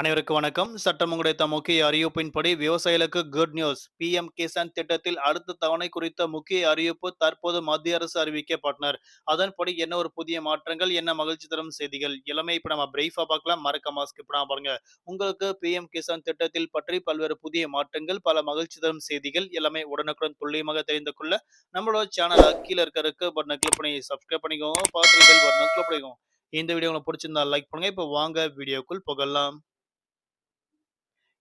அனைவருக்கும் வணக்கம். சட்டம் கிடைத்த முக்கிய அறிவிப்பின்படி விவசாயிகளுக்கு குட் நியூஸ் பிஎம் கிசான் திட்டத்தில் அடுத்த தவணை குறித்த முக்கிய அறிவிப்பு தற்போது மத்திய அரசு அறிவிக்கப்பட்டனர். அதன்படி என்ன ஒரு புதிய மாற்றங்கள் என்ன மகிழ்ச்சி தரும் செய்திகள் எல்லாமே இப்ப நம்ம பிரீஃபா பார்க்கலாம். மறக்காம ஸ்கிப் பண்ணாம பாருங்க. உங்களுக்கு பிஎம் கிசான் திட்டத்தில் பற்றி பல்வேறு புதிய மாற்றங்கள் பல மகிழ்ச்சி தரும் செய்திகள் எல்லாமே உடனுக்குடன் துல்லியமாக தெரிந்து கொள்ள நம்மளோட சேனல் கீழே இருக்கிறதுக்கு பட்டனை கிளிக் பண்ணி சப்ஸ்கிரைப் பண்ணிக்கோங்க. பார்த்து பட்டனை கிளிக் பண்ணிக்கோங்க. இந்த வீடியோ உங்களுக்கு பிடிச்சிருந்தா லைக் பண்ணுங்க. இப்போ வாங்க வீடியோக்குள் புகழலாம்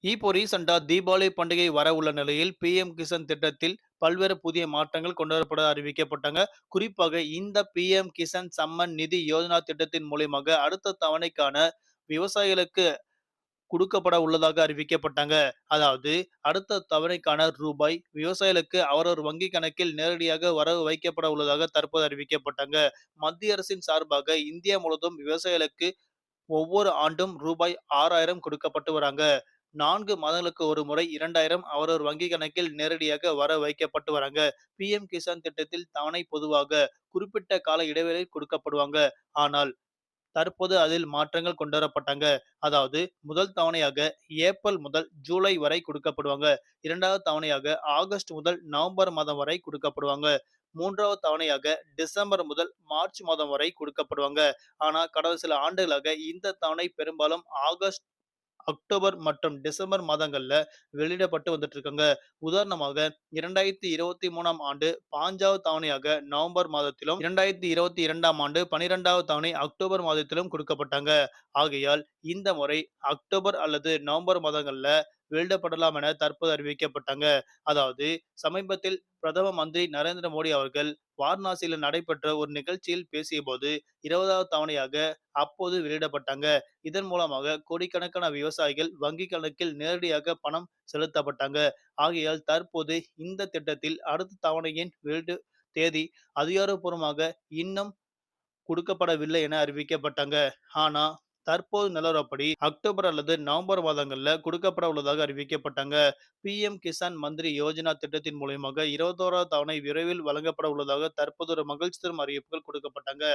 இப்போ ரீசெண்டா தீபாவளி பண்டிகை வர உள்ள நிலையில் பிஎம் கிசான் திட்டத்தில் பல்வேறு புதிய மாற்றங்கள் கொண்டு வரப்பட அறிவிக்கப்பட்டாங்க. குறிப்பாக இந்த பிஎம் கிசான் சம்மன் நிதி யோஜனா திட்டத்தின் மூலியமாக அடுத்த தவணைக்கான விவசாயிகளுக்கு கொடுக்கப்பட உள்ளதாக அறிவிக்கப்பட்டாங்க. அதாவது அடுத்த தவணைக்கான ரூபாய் விவசாயிகளுக்கு அவரவர் வங்கி கணக்கில் நேரடியாக வரவு வைக்கப்பட உள்ளதாக தற்போது அறிவிக்கப்பட்டாங்க. மத்திய அரசின் சார்பாக இந்தியா முழுவதும் விவசாயிகளுக்கு ஒவ்வொரு ஆண்டும் ரூபாய் ஆறாயிரம் கொடுக்கப்பட்டு வராங்க. நான்கு மாதங்களுக்கு ஒரு முறை இரண்டாயிரம் அவரவர் வங்கி கணக்கில் நேரடியாக வர வைக்கப்பட்டு வராங்க. பிஎம் கிசான் திட்டத்தில் தவணை பொதுவாக குறிப்பிட்ட கால இடைவெளியில் கொடுக்கப்படுவாங்க. ஆனால் தற்போது அதில் மாற்றங்கள் கொண்டு வரப்பட்டாங்க அதாவது முதல் தவணையாக ஏப்ரல் முதல் ஜூலை வரை கொடுக்கப்படுவாங்க. இரண்டாவது தவணையாக ஆகஸ்ட் முதல் நவம்பர் மாதம் வரை கொடுக்கப்படுவாங்க. மூன்றாவது தவணையாக டிசம்பர் முதல் மார்ச் மாதம் வரை கொடுக்கப்படுவாங்க. ஆனா கடந்த சில ஆண்டுகளாக இந்த தவணை பெரும்பாலும் ஆகஸ்ட் அக்டோபர் மற்றும் டிசம்பர் மாதங்கள்ல வெளியிடப்பட்டு வந்துட்டு இருக்காங்க உதாரணமாக இரண்டாயிரத்தி இருபத்தி மூணாம் ஆண்டு பாஞ்சாவது தவணையாக நவம்பர் மாதத்திலும் இரண்டாயிரத்தி இருபத்தி இரண்டாம் ஆண்டு பனிரெண்டாவது தவணை அக்டோபர் மாதத்திலும் கொடுக்கப்பட்டாங்க. ஆகையால் இந்த முறை அக்டோபர் அல்லது நவம்பர் மாதங்கள்ல வெளியிடப்படலாம் என தற்போது அறிவிக்கப்பட்டாங்க. அதாவது சமீபத்தில் பிரதம மந்திரி நரேந்திர மோடி அவர்கள் வாரணாசியில் நடைபெற்ற ஒரு நிகழ்ச்சியில் பேசிய போது இருபதாவது தவணையாக அப்போது வெளியிடப்பட்டாங்க. இதன் மூலமாக கோடிக்கணக்கான விவசாயிகள் வங்கி கணக்கில் நேரடியாக பணம் செலுத்தப்பட்டாங்க. ஆகையால் தற்போது இந்த திட்டத்தில் அடுத்த தவணையின் வெளியீடு தேதி அதிகாரப்பூர்வமாக இன்னும் கொடுக்கப்படவில்லை என அறிவிக்கப்பட்டாங்க. ஆனா தற்போது நிலவரப்படி அக்டோபர் அல்லது நவம்பர் மாதங்கள்ல கொடுக்கப்பட உள்ளதாக அறிவிக்கப்பட்டாங்க. பிஎம் கிசான் மந்திரி யோஜனா திட்டத்தின் மூலியமாக இருபத்தோராவது தவணை விரைவில் வழங்கப்பட உள்ளதாக தற்போது ஒரு மகிழ்ச்சி தரும் அறிவிப்புகள் கொடுக்கப்பட்டாங்க.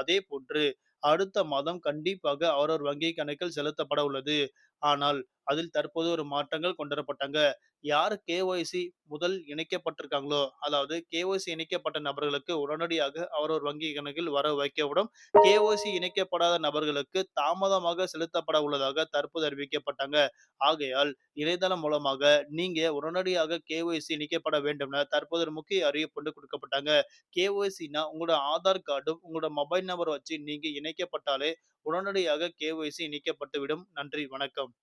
அதே போன்று அடுத்த மாதம் கண்டிப்பாக அவரவர் வங்கி கணக்கில் செலுத்தப்பட உள்ளது. ஆனால் அதில் தற்போது ஒரு மாற்றங்கள் கொண்டுவரப்பட்டாங்க. யார் கேஒய்சி முதல் இணைக்கப்பட்டிருக்காங்களோ அதாவது கேஒய்சி இணைக்கப்பட்ட நபர்களுக்கு உடனடியாக அவரவர் வங்கி கணக்கில் வர வைக்கப்படும். கேஒய்சி இணைக்கப்படாத நபர்களுக்கு தாமதமாக செலுத்தப்பட உள்ளதாக தற்போது அறிவிக்கப்பட்டாங்க. ஆகையால் இணையதளம் மூலமாக நீங்க உடனடியாக கேஒய்சி இணைக்கப்பட வேண்டும் என தற்போது ஒரு முக்கிய அறிவிப்பு கொடுக்கப்பட்டாங்க. கேஒய்சினா உங்களோட ஆதார் கார்டும் உங்களோட மொபைல் நம்பர் வச்சு நீங்க இணைக்கப்பட்டாலே உடனடியாக கேஒய்சி இணைக்கப்பட்டுவிடும். நன்றி வணக்கம்.